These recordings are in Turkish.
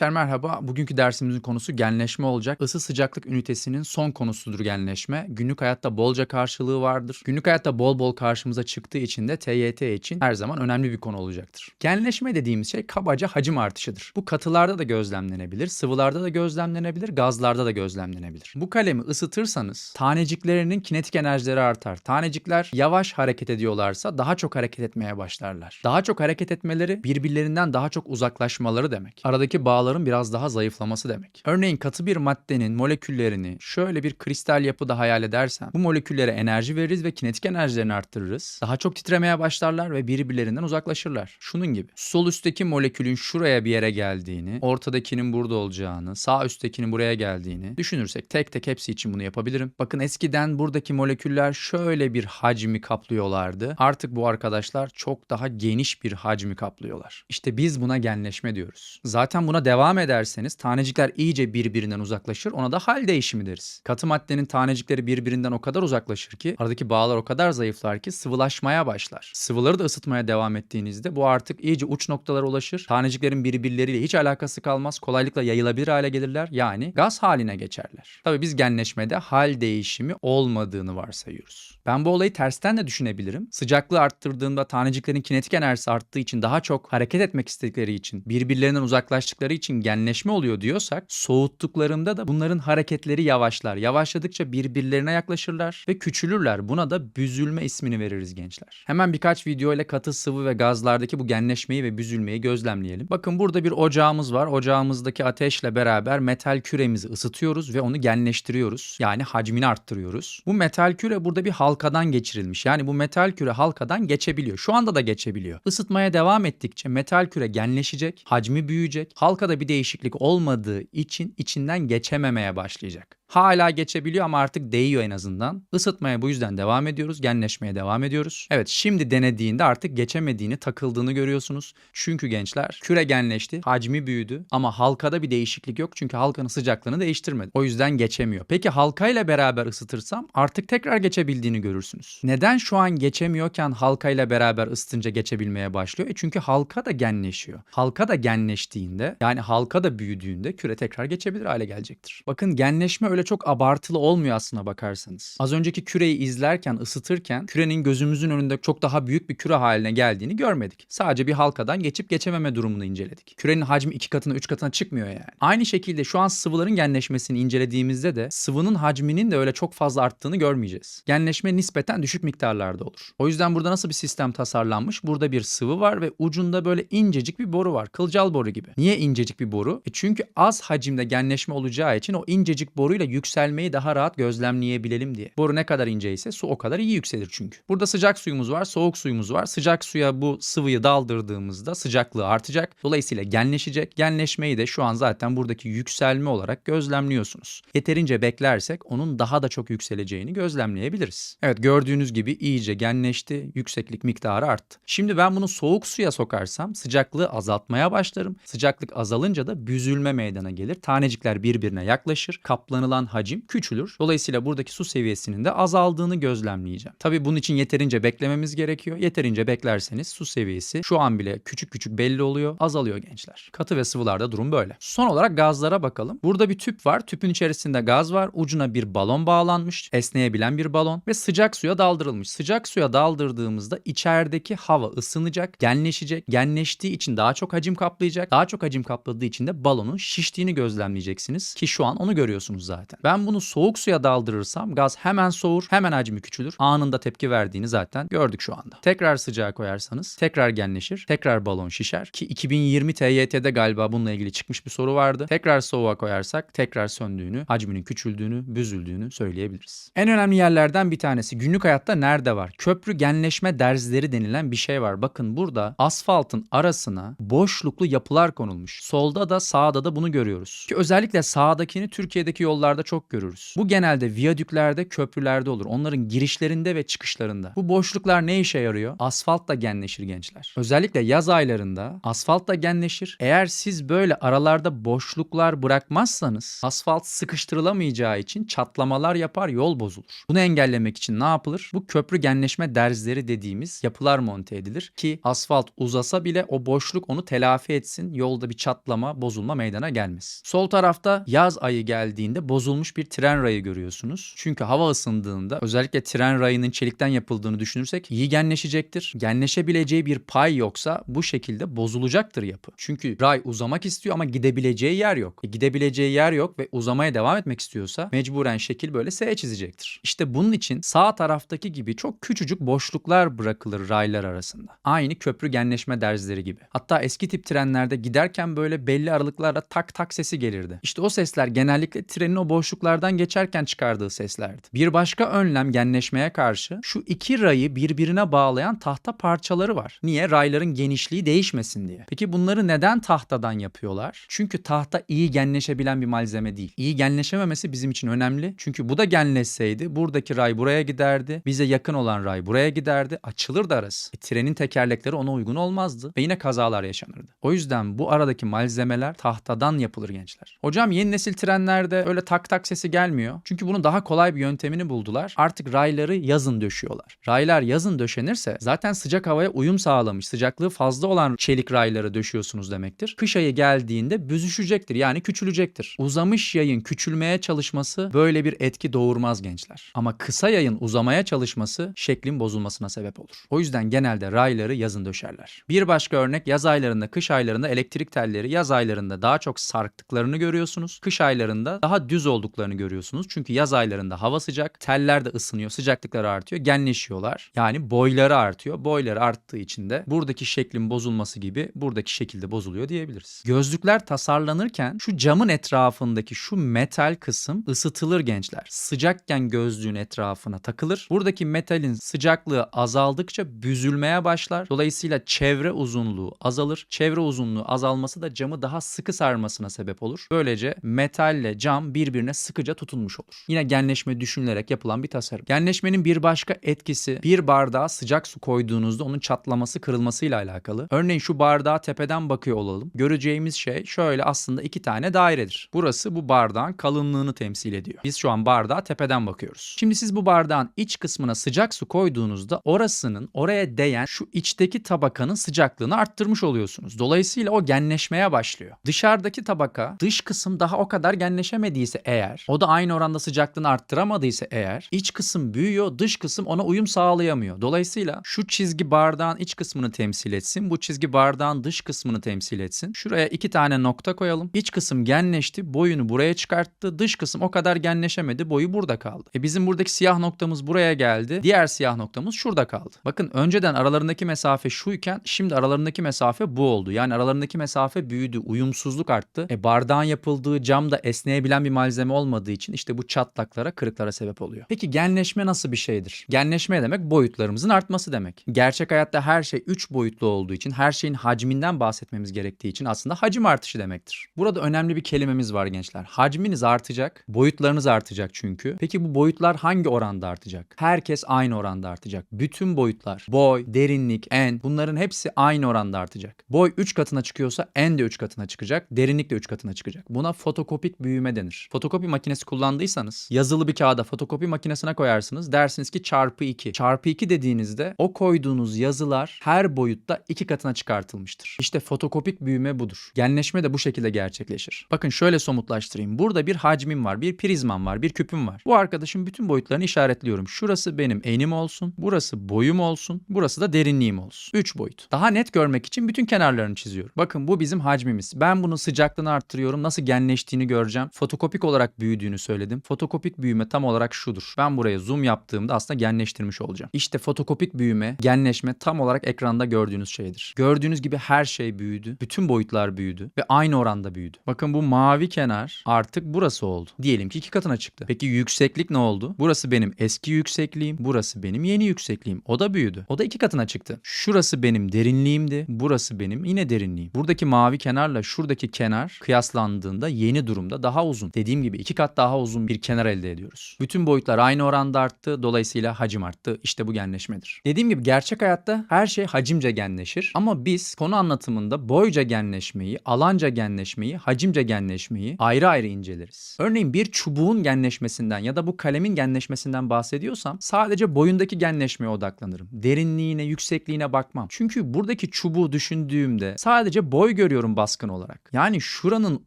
Gençler merhaba. Bugünkü dersimizin konusu genleşme olacak. Isı sıcaklık ünitesinin son konusudur genleşme. Günlük hayatta bolca karşılığı vardır. Günlük hayatta bol bol karşımıza çıktığı için de TYT için her zaman önemli bir konu olacaktır. Genleşme dediğimiz şey kabaca hacim artışıdır. Bu katılarda da gözlemlenebilir, sıvılarda da gözlemlenebilir, gazlarda da gözlemlenebilir. Bu kalemi ısıtırsanız taneciklerinin kinetik enerjileri artar. Tanecikler yavaş hareket ediyorlarsa daha çok hareket etmeye başlarlar. Daha çok hareket etmeleri birbirlerinden daha çok uzaklaşmaları demek. Aradaki bağların biraz daha zayıflaması demek. Örneğin katı bir maddenin moleküllerini şöyle bir kristal yapıda hayal edersen bu moleküllere enerji veririz ve kinetik enerjilerini arttırırız. Daha çok titremeye başlarlar ve birbirlerinden uzaklaşırlar. Şunun gibi. Sol üstteki molekülün şuraya bir yere geldiğini, ortadakinin burada olacağını, sağ üsttekinin buraya geldiğini düşünürsek tek tek hepsi için bunu yapabilirim. Bakın eskiden buradaki moleküller şöyle bir hacmi kaplıyorlardı. Artık bu arkadaşlar çok daha geniş bir hacmi kaplıyorlar. İşte biz buna genleşme diyoruz. Zaten buna devam ederseniz tanecikler iyice birbirinden uzaklaşır. Ona da hal değişimi deriz. Katı maddenin tanecikleri birbirinden o kadar uzaklaşır ki aradaki bağlar o kadar zayıflar ki sıvılaşmaya başlar. Sıvıları da ısıtmaya devam ettiğinizde bu artık iyice uç noktalara ulaşır. Taneciklerin birbirleriyle hiç alakası kalmaz. Kolaylıkla yayılabilir hale gelirler. Yani gaz haline geçerler. Tabii biz genleşmede hal değişimi olmadığını varsayıyoruz. Ben bu olayı tersten de düşünebilirim. Sıcaklığı arttırdığımda taneciklerin kinetik enerjisi arttığı için daha çok hareket etmek istedikleri için birbirlerinden uzaklaştıkları için genleşme oluyor diyorsak soğuttuklarında da bunların hareketleri yavaşlar. Yavaşladıkça birbirlerine yaklaşırlar ve küçülürler. Buna da büzülme ismini veririz gençler. Hemen birkaç video ile katı sıvı ve gazlardaki bu genleşmeyi ve büzülmeyi gözlemleyelim. Bakın burada bir ocağımız var. Ocağımızdaki ateşle beraber metal küremizi ısıtıyoruz ve onu genleştiriyoruz. Yani hacmini arttırıyoruz. Bu metal küre burada bir halkadan geçirilmiş. Yani bu metal küre halkadan geçebiliyor. Şu anda da geçebiliyor. Isıtmaya devam ettikçe metal küre genleşecek, hacmi büyüyecek. Halkada bir değişiklik olmadığı için içinden geçememeye başlayacak. Hala geçebiliyor ama artık değiyor en azından. Isıtmaya bu yüzden devam ediyoruz. Genleşmeye devam ediyoruz. Evet şimdi denediğinde artık geçemediğini, takıldığını görüyorsunuz. Çünkü gençler küre genleşti, hacmi büyüdü ama halkada bir değişiklik yok. Çünkü halkanın sıcaklığını değiştirmedi. O yüzden geçemiyor. Peki halkayla beraber ısıtırsam artık tekrar geçebildiğini görürsünüz. Neden şu an geçemiyorken halkayla beraber ısıtınca geçebilmeye başlıyor? E çünkü halka da genleşiyor. Halka da genleştiğinde yani halka da büyüdüğünde küre tekrar geçebilir hale gelecektir. Bakın genleşme öyle çok abartılı olmuyor aslına bakarsanız. Az önceki küreyi izlerken, ısıtırken kürenin gözümüzün önünde çok daha büyük bir küre haline geldiğini görmedik. Sadece bir halkadan geçip geçememe durumunu inceledik. Kürenin hacmi iki katına, üç katına çıkmıyor yani. Aynı şekilde şu an sıvıların genleşmesini incelediğimizde de sıvının hacminin de öyle çok fazla arttığını görmeyeceğiz. Genleşme nispeten düşük miktarlarda olur. O yüzden burada nasıl bir sistem tasarlanmış? Burada bir sıvı var ve ucunda böyle incecik bir boru var. Kılcal boru gibi. Niye incecik bir boru? E çünkü az hacimde genleşme olacağı için o incecik boruyla yükselmeyi daha rahat gözlemleyebilelim diye. Boru ne kadar ince ise su o kadar iyi yükselir çünkü. Burada sıcak suyumuz var, soğuk suyumuz var. Sıcak suya bu sıvıyı daldırdığımızda sıcaklığı artacak. Dolayısıyla genleşecek. Genleşmeyi de şu an zaten buradaki yükselme olarak gözlemliyorsunuz. Yeterince beklersek onun daha da çok yükseleceğini gözlemleyebiliriz. Evet gördüğünüz gibi iyice genleşti. Yükseklik miktarı arttı. Şimdi ben bunu soğuk suya sokarsam sıcaklığı azaltmaya başlarım. Sıcaklık azalınca da büzülme meydana gelir. Tanecikler birbirine yaklaşır. Kaplanılan hacim küçülür. Dolayısıyla buradaki su seviyesinin de azaldığını gözlemleyeceğim. Tabii bunun için yeterince beklememiz gerekiyor. Yeterince beklerseniz su seviyesi şu an bile küçük küçük belli oluyor. Azalıyor gençler. Katı ve sıvılarda durum böyle. Son olarak gazlara bakalım. Burada bir tüp var. Tüpün içerisinde gaz var. Ucuna bir balon bağlanmış. Esneyebilen bir balon ve sıcak suya daldırılmış. Sıcak suya daldırdığımızda içerideki hava ısınacak, genleşecek. Genleştiği için daha çok hacim kaplayacak. Daha çok hacim kapladığı için de balonun şiştiğini gözlemleyeceksiniz ki şu an onu görüyorsunuz zaten. Ben bunu soğuk suya daldırırsam gaz hemen soğur, hemen hacmi küçülür. Anında tepki verdiğini zaten gördük şu anda. Tekrar sıcağa koyarsanız tekrar genleşir, tekrar balon şişer ki 2020 TYT'de galiba bununla ilgili çıkmış bir soru vardı. Tekrar soğuğa koyarsak tekrar söndüğünü, hacminin küçüldüğünü, büzüldüğünü söyleyebiliriz. En önemli yerlerden bir tanesi günlük hayatta nerede var? Köprü genleşme derzleri denilen bir şey var. Bakın burada asfaltın arasına boşluklu yapılar konulmuş. Solda da sağda da bunu görüyoruz. Ki özellikle sağdakini Türkiye'deki yollarda çok görürüz. Bu genelde viyadüklerde, köprülerde olur. Onların girişlerinde ve çıkışlarında. Bu boşluklar ne işe yarıyor? Asfalt da genleşir gençler. Özellikle yaz aylarında asfalt da genleşir. Eğer siz böyle aralarda boşluklar bırakmazsanız asfalt sıkıştırılamayacağı için çatlamalar yapar, yol bozulur. Bunu engellemek için ne yapılır? Bu köprü genleşme derzleri dediğimiz yapılar monte edilir ki asfalt uzasa bile o boşluk onu telafi etsin. Yolda bir çatlama bozulma meydana gelmesin. Sol tarafta yaz ayı geldiğinde bozulmuş bir tren rayı görüyorsunuz. Çünkü hava ısındığında özellikle tren rayının çelikten yapıldığını düşünürsek iyi genleşecektir. Genleşebileceği bir pay yoksa bu şekilde bozulacaktır yapı. Çünkü ray uzamak istiyor ama gidebileceği yer yok. E, gidebileceği yer yok ve uzamaya devam etmek istiyorsa mecburen şekil böyle S çizecektir. İşte bunun için sağ taraftaki gibi çok küçücük boşluklar bırakılır raylar arasında. Aynı köprü genleşme derzleri gibi. Hatta eski tip trenlerde giderken böyle belli aralıklarla tak tak sesi gelirdi. İşte o sesler genellikle trenin o boşluklardan geçerken çıkardığı seslerdi. Bir başka önlem genleşmeye karşı şu iki rayı birbirine bağlayan tahta parçaları var. Niye? Rayların genişliği değişmesin diye. Peki bunları neden tahtadan yapıyorlar? Çünkü tahta iyi genleşebilen bir malzeme değil. İyi genleşememesi bizim için önemli. Çünkü bu da genleşseydi buradaki ray buraya giderdi. Bize yakın olan ray buraya giderdi. Açılırdı arası. E, trenin tekerlekleri ona uygun olmazdı ve yine kazalar yaşanırdı. O yüzden bu aradaki malzemeler tahtadan yapılır gençler. Hocam yeni nesil trenlerde öyle tak tak sesi gelmiyor. Çünkü bunun daha kolay bir yöntemini buldular. Artık rayları yazın döşüyorlar. Raylar yazın döşenirse zaten sıcak havaya uyum sağlamış, sıcaklığı fazla olan çelik rayları döşüyorsunuz demektir. Kış ayı geldiğinde büzüşecektir yani küçülecektir. Uzamış yayın küçülmeye çalışması böyle bir etki doğurmaz gençler. Ama kısa yayın uzamaya çalışması şeklin bozulmasına sebep olur. O yüzden genelde rayları yazın döşerler. Bir başka örnek yaz aylarında, kış aylarında elektrik telleri yaz aylarında daha çok sarktıklarını görüyorsunuz. Kış aylarında daha düz olduklarını görüyorsunuz. Çünkü yaz aylarında hava sıcak, teller de ısınıyor, sıcaklıkları artıyor, genleşiyorlar. Yani boyları artıyor. Boyları arttığı için de buradaki şeklin bozulması gibi buradaki şekilde bozuluyor diyebiliriz. Gözlükler tasarlanırken şu camın etrafındaki şu metal kısım ısıtılır gençler. Sıcakken gözlüğün etrafına takılır. Buradaki metalin sıcaklığı azaldıkça büzülmeye başlar. Dolayısıyla çevre uzunluğu azalır. Çevre uzunluğu azalması da camı daha sıkı sarmasına sebep olur. Böylece metalle cam birbirine sıkıca tutunmuş olur. Yine genleşme düşünülerek yapılan bir tasarım. Genleşmenin bir başka etkisi bir bardağa sıcak su koyduğunuzda onun çatlaması kırılmasıyla alakalı. Örneğin şu bardağa tepeden bakıyor olalım. Göreceğimiz şey şöyle aslında iki tane dairedir. Burası bu bardağın kalınlığını temsil ediyor. Biz şu an bardağa tepeden bakıyoruz. Şimdi siz bu bardağın iç kısmına sıcak su koyduğunuzda orasının oraya değen şu içteki tabakanın sıcaklığını arttırmış oluyorsunuz. Dolayısıyla o genleşmeye başlıyor. Dışarıdaki tabaka dış kısım daha o kadar genleşemediyse eğer o da aynı oranda sıcaklığını arttıramadıysa eğer iç kısım büyüyor dış kısım ona uyum sağlayamıyor. Dolayısıyla şu çizgi bardağın iç kısmını temsil etsin. Bu çizgi bardağın dış kısmını temsil etsin. Şuraya iki tane nokta koyalım. İç kısım genleşti boyunu buraya çıkarttı. Dış kısım o kadar genleşemedi boyu burada kaldı. E bizim buradaki siyah noktamız buraya geldi. Diğer siyah noktamız şurada kaldı. Bakın önceden aralarındaki mesafe şuyken şimdi aralarındaki mesafe bu oldu. Yani aralarındaki mesafe büyüdü. Uyumsuzluk arttı. E bardağın yapıldığı cam da esneyebilen bir malzeme olmadığı için işte bu çatlaklara, kırıklara sebep oluyor. Peki genleşme nasıl bir şeydir? Genleşme demek boyutlarımızın artması demek. Gerçek hayatta her şey 3 boyutlu olduğu için, her şeyin hacminden bahsetmemiz gerektiği için aslında hacim artışı demektir. Burada önemli bir kelimemiz var gençler. Hacminiz artacak, boyutlarınız artacak çünkü. Peki bu boyutlar hangi oranda artacak? Herkes aynı oranda artacak. Bütün boyutlar, boy, derinlik, en bunların hepsi aynı oranda artacak. Boy 3 katına çıkıyorsa en de 3 katına çıkacak, derinlik de 3 katına çıkacak. Buna fotokopik büyüme denir. Fotokopi makinesi kullandıysanız yazılı bir kağıda fotokopi makinesine koyarsınız. Dersiniz ki çarpı 2. Çarpı 2 dediğinizde o koyduğunuz yazılar her boyutta 2 katına çıkartılmıştır. İşte fotokopik büyüme budur. Genleşme de bu şekilde gerçekleşir. Bakın şöyle somutlaştırayım. Burada bir hacmim var, bir prizmam var, bir küpüm var. Bu arkadaşın bütün boyutlarını işaretliyorum. Şurası benim enim olsun, burası boyum olsun, burası da derinliğim olsun. 3 boyut. Daha net görmek için bütün kenarlarını çiziyorum. Bakın bu bizim hacmimiz. Ben bunun sıcaklığını arttırıyorum. Nasıl genleştiğini göreceğim. Fotokopik olarak büyüdüğünü söyledim. Fotokopik büyüme tam olarak şudur. Ben buraya zoom yaptığımda aslında genleştirmiş olacağım. İşte fotokopik büyüme, genleşme tam olarak ekranda gördüğünüz şeydir. Gördüğünüz gibi her şey büyüdü. Bütün boyutlar büyüdü ve aynı oranda büyüdü. Bakın bu mavi kenar artık burası oldu. Diyelim ki iki katına çıktı. Peki yükseklik ne oldu? Burası benim eski yüksekliğim, burası benim yeni yüksekliğim. O da büyüdü. O da iki katına çıktı. Şurası benim derinliğimdi, burası benim yine derinliğim. Buradaki mavi kenarla şuradaki kenar kıyaslandığında yeni durumda daha uzun. Dediğim gibi iki kat daha uzun bir kenar elde ediyoruz. Bütün boyutlar aynı oranda arttı. Dolayısıyla hacim arttı. İşte bu genleşmedir. Dediğim gibi gerçek hayatta her şey hacimce genleşir. Ama biz konu anlatımında boyca genleşmeyi, alanca genleşmeyi, hacimce genleşmeyi ayrı ayrı inceleriz. Örneğin bir çubuğun genleşmesinden ya da bu kalemin genleşmesinden bahsediyorsam sadece boyundaki genleşmeye odaklanırım. Derinliğine, yüksekliğine bakmam. Çünkü buradaki çubuğu düşündüğümde sadece boy görüyorum baskın olarak. Yani şuranın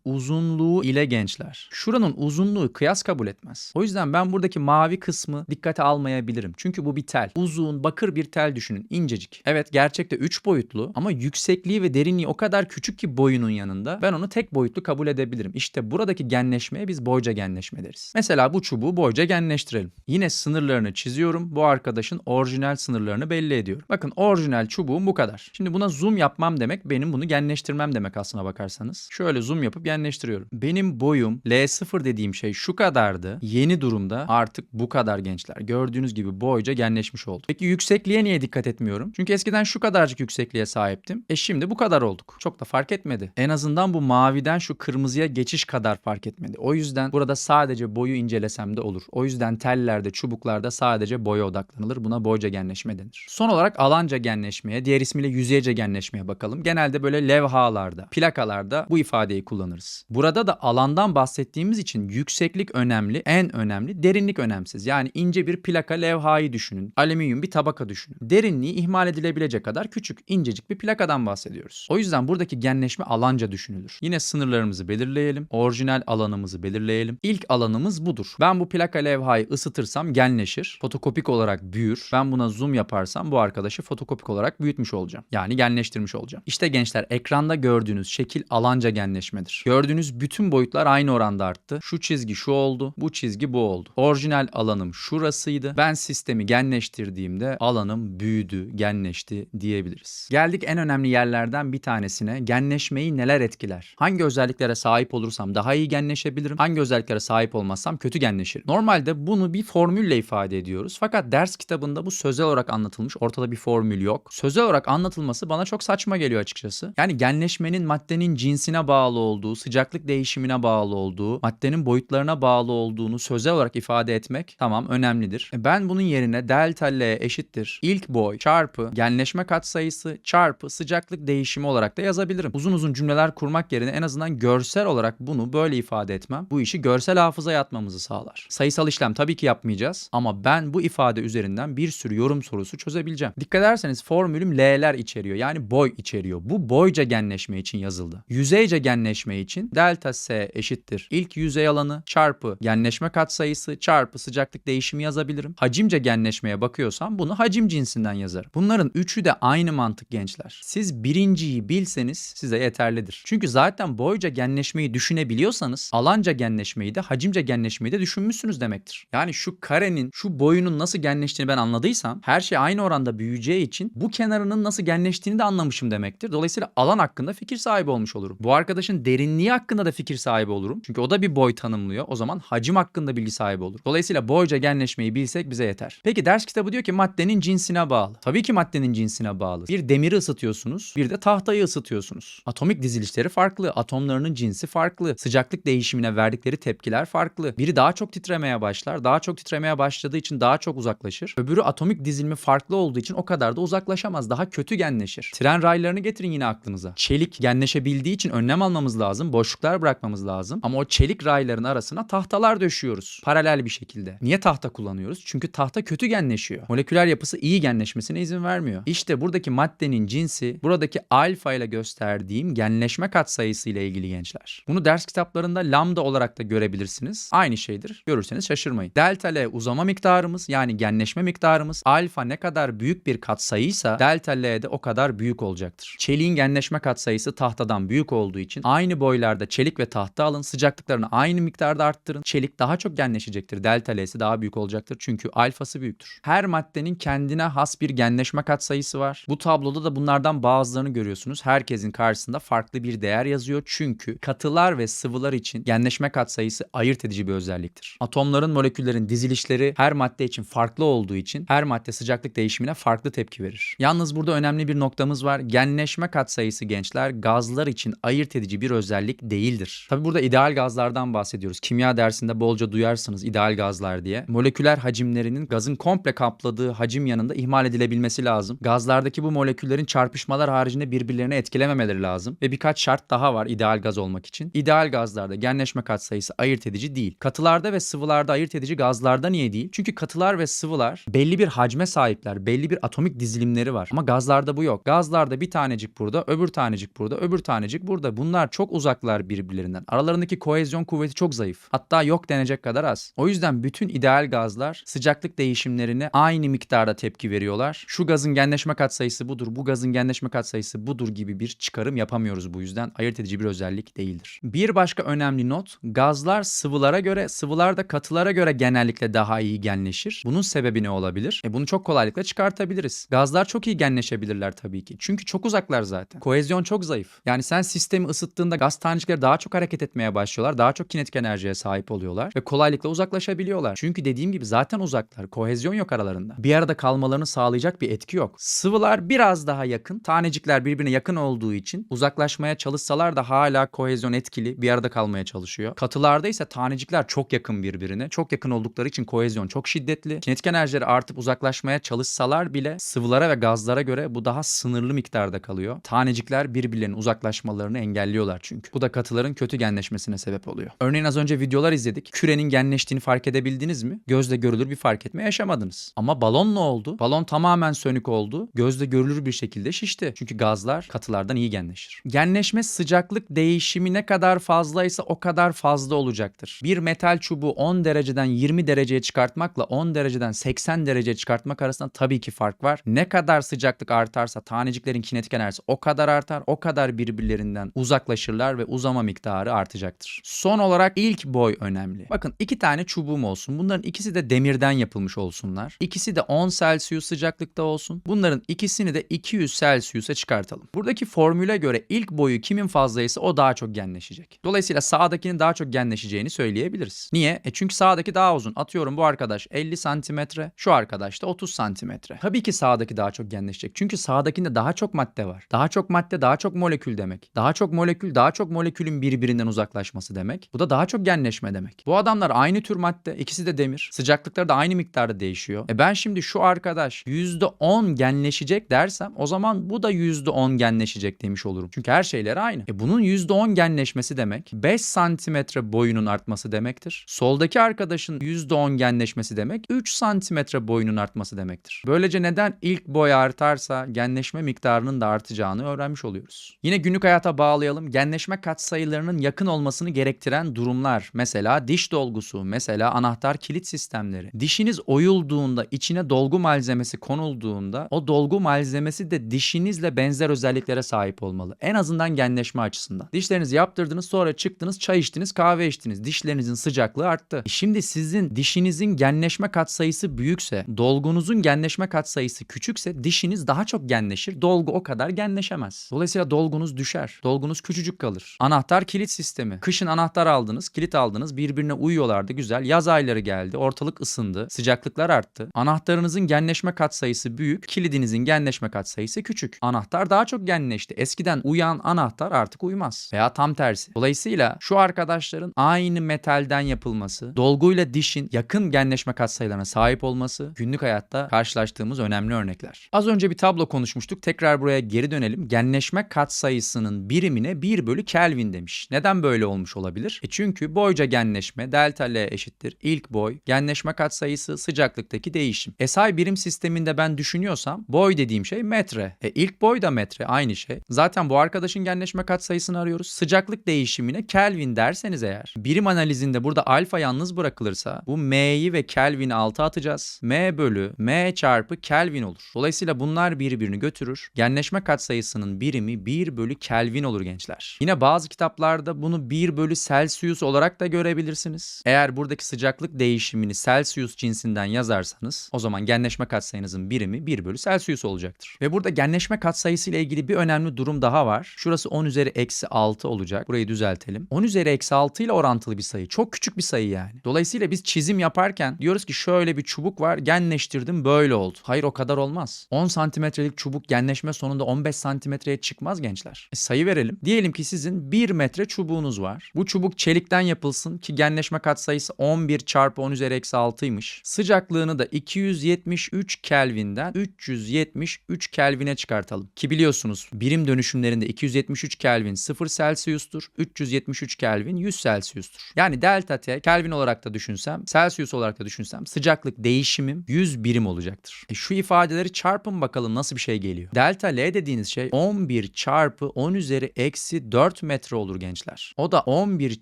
uzunluğu ile gençler. Şuranın uzunluğu kıyas kabul etmez. O yüzden ben buradaki mavi kısmı dikkate almayabilirim. Çünkü bu bir tel. Uzun, bakır bir tel düşünün. incecik. Evet gerçekte 3 boyutlu ama yüksekliği ve derinliği o kadar küçük ki boyunun yanında ben onu tek boyutlu kabul edebilirim. İşte buradaki genleşmeye biz boyca genleşme deriz. Mesela bu çubuğu boyca genleştirelim. Yine sınırlarını çiziyorum. Bu arkadaşın orijinal sınırlarını belli ediyorum. Bakın orijinal çubuğum bu kadar. Şimdi buna zoom yapmam demek benim bunu genleştirmem demek aslına bakarsanız. Şöyle zoom yapıp genleştiriyorum. Benim boyum L0 dediğim şey şu kadardı. Yeni durumda artık bu kadar gençler. Gördüğünüz gibi boyca genleşmiş oldu. Peki yüksekliğe niye dikkat etmiyorum? Çünkü eskiden şu kadarcık yüksekliğe sahiptim. E şimdi bu kadar olduk. Çok da fark etmedi. En azından bu maviden şu kırmızıya geçiş kadar fark etmedi. O yüzden burada sadece boyu incelesem de olur. O yüzden tellerde, çubuklarda sadece boya odaklanılır. Buna boyca genleşme denir. Son olarak alanca genleşmeye, diğer ismiyle yüzeyce genleşmeye bakalım. Genelde böyle levhalarda, plakalarda bu ifadeyi kullanırız. Burada da alandan bahsettiğimiz için yükseklik önemli, en önemli, derinlik önemsiz. Yani ince bir plaka levhayı düşünün. Alüminyum bir tabaka düşünün. Derinliği ihmal edilebilecek kadar küçük, incecik bir plakadan bahsediyoruz. O yüzden buradaki genleşme alanca düşünülür. Yine sınırlarımızı belirleyelim. Orijinal alanımızı belirleyelim. İlk alanımız budur. Ben bu plaka levhayı ısıtırsam genleşir. Fotokopik olarak büyür. Ben buna zoom yaparsam bu arkadaşı fotokopik olarak büyütmüş olacağım. Yani genleştirmiş olacağım. İşte gençler ekranda gördüğünüz şekil alanca genleşmedir. Gördüğünüz bütün boyutlar aynı oranda arttı. Şu çizgi şu oldu. Bu çizgi bu oldu. Orijinal alanım şurasıydı. Ben sistemi genleştirdiğimde alanım büyüdü, genleşti diyebiliriz. Geldik en önemli yerlerden bir tanesine. Genleşmeyi neler etkiler? Hangi özelliklere sahip olursam daha iyi genleşebilirim? Hangi özelliklere sahip olmazsam kötü genleşirim? Normalde bunu bir formülle ifade ediyoruz. Fakat ders kitabında bu sözel olarak anlatılmış. Ortada bir formül yok. Sözel olarak anlatılması bana çok saçma geliyor açıkçası. Yani genleşmenin maddenin cinsine bağlı olduğu, sıcaklık değişimine bağlı olduğu, maddenin boyutlarına bağlı olduğunu sözel olarak ifade etmek tamam önemlidir. E ben bunun yerine delta L eşittir ilk boy çarpı genleşme katsayısı çarpı sıcaklık değişimi olarak da yazabilirim. Uzun uzun cümleler kurmak yerine en azından görsel olarak bunu böyle ifade etmem bu işi görsel hafızaya atmamızı sağlar. Sayısal işlem tabii ki yapmayacağız ama ben bu ifade üzerinden bir sürü yorum sorusu çözebileceğim. Dikkat ederseniz formülüm L'ler içeriyor yani boy içeriyor. Bu boyca genleşme için yazıldı. Yüzeyce genleşme için delta S eşittir ilk yüzey alanı çarpı genleşme katsayısı çarpı sıcaklık değişimi yazabilirim. Hacimce genleşmeye bakıyorsam bunu hacim cinsinden yazarım. Bunların üçü de aynı mantık gençler. Siz birinciyi bilseniz size yeterlidir. Çünkü zaten boyca genleşmeyi düşünebiliyorsanız alanca genleşmeyi de hacimce genleşmeyi de düşünmüşsünüz demektir. Yani şu karenin şu boyunun nasıl genleştiğini ben anladıysam her şey aynı oranda büyüyeceği için bu kenarının nasıl genleştiğini de anlamışım demektir. Dolayısıyla alan hakkında fikir sahibi olmuş olurum. Bu arkadaşın derinliği hakkında da fikir sahibi olurum. Çünkü o da bir boy tanımlıyor. O zaman hacim hakkında bilgi sahibi olur. Dolayısıyla boyca genleşmeyi bilsek bize yeter. Peki ders kitabı diyor ki maddenin cinsine bağlı. Tabii ki maddenin cinsine bağlı. Bir demiri ısıtıyorsunuz, bir de tahtayı ısıtıyorsunuz. Atomik dizilişleri farklı, atomlarının cinsi farklı, sıcaklık değişimine verdikleri tepkiler farklı. Biri daha çok titremeye başlar, daha çok titremeye başladığı için daha çok uzaklaşır. Öbürü atomik dizilimi farklı olduğu için o kadar da uzaklaşamaz, daha kötü genleşir. Tren raylarını getirin yine aklınıza. Çelik genleşebildiği için önlem almamız lazım, boşluklar bırakmamız lazım. Ama o çelik rayların arasına tahtalar döşüyoruz. Paralel bir şekilde. Niye tahta kullanıyoruz? Çünkü tahta kötü genleşiyor. Moleküler yapısı iyi genleşmesine izin vermiyor. İşte buradaki maddenin cinsi buradaki alfa ile gösterdiğim genleşme katsayısı ile ilgili gençler. Bunu ders kitaplarında lambda olarak da görebilirsiniz. Aynı şeydir. Görürseniz şaşırmayın. Delta L uzama miktarımız yani genleşme miktarımız alfa ne kadar büyük bir katsayıysa delta L de o kadar büyük olacaktır. Çeliğin genleşme katsayısı tahtadan büyük olduğu için aynı boylarda çelik ve tahta alın. Sıcaklıklarını aynı miktarda arttırın. Çelik daha çok genleşecektir. Delta L'si daha büyük olacaktır. Çünkü alfası büyüktür. Her maddenin kendine has bir genleşme katsayısı var. Bu tabloda da bunlardan bazılarını görüyorsunuz. Herkesin karşısında farklı bir değer yazıyor. Çünkü katılar ve sıvılar için genleşme katsayısı ayırt edici bir özelliktir. Atomların, moleküllerin dizilişleri her madde için farklı olduğu için her madde sıcaklık değişimine farklı tepki verir. Yalnız burada önemli bir noktamız var. Genleşme katsayısı gençler gazlar için ayırt edici bir özellik değildir. Tabi burada ideal gazlardan bahsediyoruz. Kimya dersinde bolca duyarsınız ideal gazlar diye. Moleküler hacimlerinin gazın komple kapladığı hacim yanında ihmal edilebilmesi lazım. Gazlardaki bu moleküllerin çarpışmalar haricinde birbirlerini etkilememeleri lazım. Ve birkaç şart daha var ideal gaz olmak için. İdeal gazlarda genleşme katsayısı ayırt edici değil. Katılarda ve sıvılarda ayırt edici gazlarda niye değil? Çünkü katılar ve sıvılar belli bir hacme sahipler. Belli bir atomik dizilimleri var. Ama gazlarda bu yok. Gazlarda bir tanecik burada, öbür tanecik burada, öbür tanecik burada. Bunlar çok uzaklar birbirlerinden. Aralarındaki kohezyon kuvveti çok zayıf. Hatta yok denecek kadar az. O yüzden bütün ideal gazlar sıcaklık değişimlerine aynı miktarda tepki veriyorlar. Şu gazın genleşme katsayısı budur, bu gazın genleşme katsayısı budur gibi bir çıkarım yapamıyoruz bu yüzden. Ayırt edici bir özellik değildir. Bir başka önemli not, gazlar sıvılara göre, sıvılar da katılara göre genellikle daha iyi genleşir. Bunun sebebi ne olabilir? E bunu çok kolaylıkla çıkartabiliriz. Gazlar çok iyi genleşebilirler tabii ki. Çünkü çok uzaklar zaten. Kohezyon çok zayıf. Yani sen sistemi ısıttığında gaz tanecikleri daha çok hareket etmeye başlıyorlar. Daha çok kinetik enerjiye sahip oluyorlar ve kolaylıkla uzaklaşabiliyorlar. Çünkü dediğim gibi zaten uzaklar. Kohezyon yok aralarında. Bir arada kalmalarını sağlayacak bir etki yok. Sıvılar biraz daha yakın. Tanecikler birbirine yakın olduğu için uzaklaşmaya çalışsalar da hala kohezyon etkili bir arada kalmaya çalışıyor. Katılarda ise tanecikler çok yakın birbirine. Çok yakın oldukları için kohezyon çok şiddetli. Kinetik enerjileri artıp uzaklaşmaya çalışsalar bile sıvılara ve gazlara göre bu daha sınırlı miktarda kalıyor. Tanecikler birbirlerinin uzaklaşmalarını engelliyorlar çünkü. Bu da katıların kötü genleşmesine sebep oluyor. Örneğin az önce videolar izledik. Kürenin genleştiğini fark edebildiniz mi? Gözle görülür bir fark etme yaşamadınız. Ama balon ne oldu? Balon tamamen sönük oldu. Gözle görülür bir şekilde şişti. Çünkü gazlar katılardan iyi genleşir. Genleşme sıcaklık değişimi ne kadar fazlaysa o kadar fazla olacaktır. Bir metal çubuğu 10 dereceden 20 dereceye çıkartmakla 10 dereceden 80 dereceye çıkartmak arasında tabii ki fark var. Ne kadar sıcaklık artarsa taneciklerin kinetik enerjisi o kadar artar, o kadar birbirlerinden uzaklaşırlar ve uzama miktarı artacaktır. Son olarak ilk boy önemli. Bakın iki tane çubuğum olsun. Bunların ikisi de demirden yapılmış olsunlar. İkisi de 10 Celsius sıcaklıkta olsun. Bunların ikisini de 200 Celsius'a çıkartalım. Buradaki formüle göre ilk boyu kimin fazlaysa o daha çok genleşecek. Dolayısıyla sağdakinin daha çok genleşeceğini söyleyebiliriz. Niye? E çünkü sağdaki daha uzun. Atıyorum bu arkadaş 50 santimetre, şu arkadaş da 30 santimetre. Tabii ki sağdaki daha çok genleşecek. Çünkü sağdakinde daha çok madde var. Daha çok madde daha çok molekül demek. Daha çok molekül daha çok molekülün birbirinden uzaklaşması demek. Bu da daha çok genleşme demek. Bu adamlar aynı tür madde. ikisi de demir. Sıcaklıkları da aynı miktarda değişiyor. E ben şimdi şu arkadaş %10 genleşecek dersem o zaman bu da %10 genleşecek demiş olurum. Çünkü her şeyler aynı. E bunun %10 genleşmesi demek 5 santimetre boyunun artması demektir. Soldaki arkadaşın %10 genleşmesi demek 3 santimetre boyunun artması demektir. Böylece neden ilk boy artarsa genleşme miktarının da artacağını öğrenmiş oluyoruz. Yine günlük hayata bağlayalım. Genleşme katsayılarının yakın olmasını gerektiren durumlar. Mesela diş dolgusu, mesela anahtar kilit sistemleri. Dişiniz oyulduğunda, içine dolgu malzemesi konulduğunda o dolgu malzemesi de dişinizle benzer özelliklere sahip olmalı. En azından genleşme açısından. Dişlerinizi yaptırdınız, sonra çıktınız, çay içtiniz, kahve içtiniz. Dişlerinizin sıcaklığı arttı. E Şimdi sizin dişinizin genleşme katsayısı büyükse, dolgunuzun genleşme katsayısı küçükse dişiniz daha çok genleşir. Dolgu o kadar genleşemez. Dolayısıyla dolgunuz düşer. Dolgunuz küçücük kalır. Anahtar kilit sistemi. Kışın anahtar aldınız, kilit aldınız. Birbirine uyuyorlardı güzel. Yaz ayları geldi. Ortalık ısındı. Sıcaklıklar arttı. Anahtarınızın genleşme katsayısı büyük. Kilidinizin genleşme katsayısı küçük. Anahtar daha çok genleşti. Eskiden uyan anahtar artık uyumaz. Veya tam tersi. Dolayısıyla şu arkadaşların aynı metalden yapılması, dolguyla dişin yakın genleşme katsayılarına sahip olması günlük hayatta karşılaştığımız önemli örnekler. Az önce bir tablo konuşmuştuk. Tekrar buraya geri dönelim. Genleşme katsayısının birimine 1 bölü Kelvin demiş. Neden böyle olmuş olabilir? E çünkü boyca genleşme delta L eşittir. İlk boy, genleşme katsayısı, sıcaklıktaki değişim. SI birim sisteminde ben düşünüyorsam boy dediğim şey metre. E ilk boy da metre aynı şey. Zaten bu arkadaşın genleşme katsayısını arıyoruz. Sıcaklık değişimine Kelvin derseniz eğer. Birim analizinde burada alfa yalnız bırakılırsa bu M'yi ve Kelvin'i alta atacağız. M bölü M çarpı Kelvin olur. Dolayısıyla bunlar birbirini götürür. Genleşme katsayısının birimi 1 bölü Kelvin olur gençler. Yine bazı kitaplarda bunu 1 bölü Celsius olarak da görebilirsiniz. Eğer buradaki sıcaklık değişimini Celsius cinsinden yazarsanız o zaman genleşme katsayınızın birimi 1 bölü Celsius olacaktır. Ve burada genleşme katsayısı ile ilgili bir önemli durum daha var. Şurası 10 üzeri eksi 6 olacak. Burayı düzeltelim. 10 üzeri eksi 6 ile orantılı bir sayı. Çok küçük bir sayı yani. Dolayısıyla biz çizim yaparken diyoruz ki şöyle bir çubuk var genleştirdim böyle oldu. Hayır o kadar olmaz. 10 santimetrelik çubuk genleşme sonunda 15 santimetreye çıkmaz gençler. E, sayı verelim. Diyelim ki sizin 1 metre çubuğunuz var. Bu çubuk çelikten yapılsın ki genleşme katsayısı 11 çarpı 10 üzeri eksi 6'ymış. Sıcaklığını da 273 Kelvin'den 373 Kelvin'e çıkartalım. Ki biliyorsunuz birim dönüşümlerinde 273 Kelvin 0 Celsius'tur. 373 Kelvin 100 Celsius'tur. Yani delta T Kelvin olarak da düşünsem, Celsius olarak da düşünsem sıcaklık değişimim 100 birim olacaktır. E şu ifadeleri çarpın bakalım nasıl bir şey geliyor. Delta L dediğiniz şey 11 çarpı çarpı 10 üzeri eksi 4 metre olur gençler. O da 11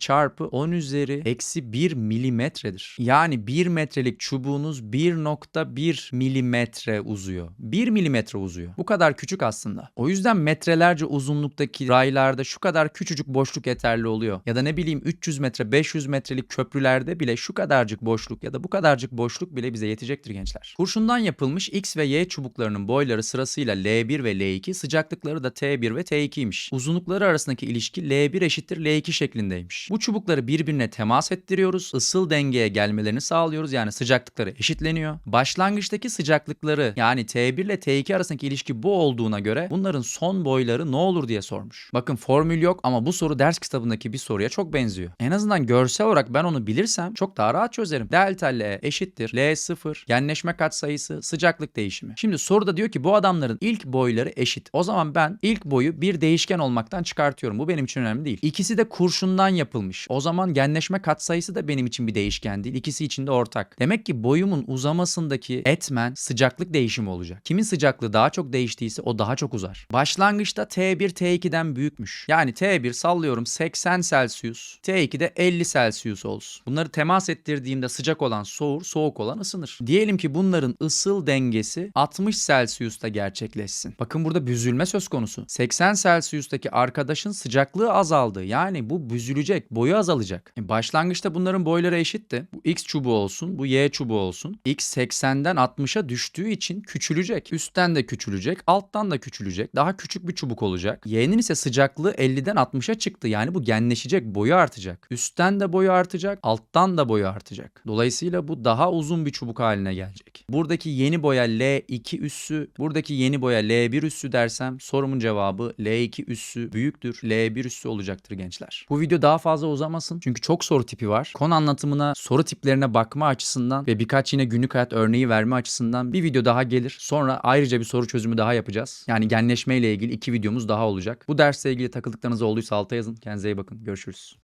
çarpı 10 üzeri eksi 1 milimetredir. Yani 1 metrelik çubuğunuz 1.1 milimetre uzuyor. 1 milimetre uzuyor. Bu kadar küçük aslında. O yüzden metrelerce uzunluktaki raylarda şu kadar küçücük boşluk yeterli oluyor. Ya da ne bileyim 300 metre 500 metrelik köprülerde bile şu kadarcık boşluk ya da bu kadarcık boşluk bile bize yetecektir gençler. Kurşundan yapılmış X ve Y çubuklarının boyları sırasıyla L1 ve L2, sıcaklıkları da T1 ve T2'ymiş. Uzunlukları arasındaki ilişki L1 eşittir L2 şeklindeymiş. Bu çubukları birbirine temas ettiriyoruz. ısıl dengeye gelmelerini sağlıyoruz. Yani sıcaklıkları eşitleniyor. Başlangıçtaki sıcaklıkları yani T1 ile T2 arasındaki ilişki bu olduğuna göre bunların son boyları ne olur diye sormuş. Bakın formül yok ama bu soru ders kitabındaki bir soruya çok benziyor. En azından görsel olarak ben onu bilirsem çok daha rahat çözerim. Delta L eşittir L0 genleşme katsayısı sıcaklık değişimi. Şimdi soruda diyor ki bu adamların ilk boyları eşit. O zaman ben ilk boyu bir değişken olmaktan çıkartıyorum. Bu benim için önemli değil. İkisi de kurşundan yapılmış. O zaman genleşme katsayısı da benim için bir değişken değil. İkisi için de ortak. Demek ki boyumun uzamasındaki etmen sıcaklık değişimi olacak. Kimin sıcaklığı daha çok değiştiyse o daha çok uzar. Başlangıçta T1 T2'den büyükmüş. Yani T1 sallıyorum 80 Celsius. T2 de 50 Celsius olsun. Bunları temas ettirdiğimde sıcak olan soğur, soğuk olan ısınır. Diyelim ki bunların ısıl dengesi 60 Celsius'ta gerçekleşsin. Bakın burada büzülme söz konusu. 80 Celsius'taki arkadaşın sıcaklığı azaldı. Yani bu büzülecek, boyu azalacak. E başlangıçta bunların boyları eşitti. Bu X çubuğu olsun, bu Y çubuğu olsun. X 80'den 60'a düştüğü için küçülecek. Üstten de küçülecek, alttan da küçülecek. Daha küçük bir çubuk olacak. Y'nin ise sıcaklığı 50'den 60'a çıktı. Yani bu genleşecek, boyu artacak. Üstten de boyu artacak, alttan da boyu artacak. Dolayısıyla bu daha uzun bir çubuk haline gelecek. Buradaki yeni boya L2 üssü, buradaki yeni boya L1 üssü dersem sorumun cevabı L2 üssü büyüktür. L1 üssü olacaktır gençler. Bu video daha fazla uzamasın. Çünkü çok soru tipi var. Konu anlatımına, soru tiplerine bakma açısından ve birkaç yine günlük hayat örneği verme açısından bir video daha gelir. Sonra ayrıca bir soru çözümü daha yapacağız. Yani genleşme ile ilgili iki videomuz daha olacak. Bu dersle ilgili takıldıklarınız olduysa alta yazın. Kendinize iyi bakın. Görüşürüz.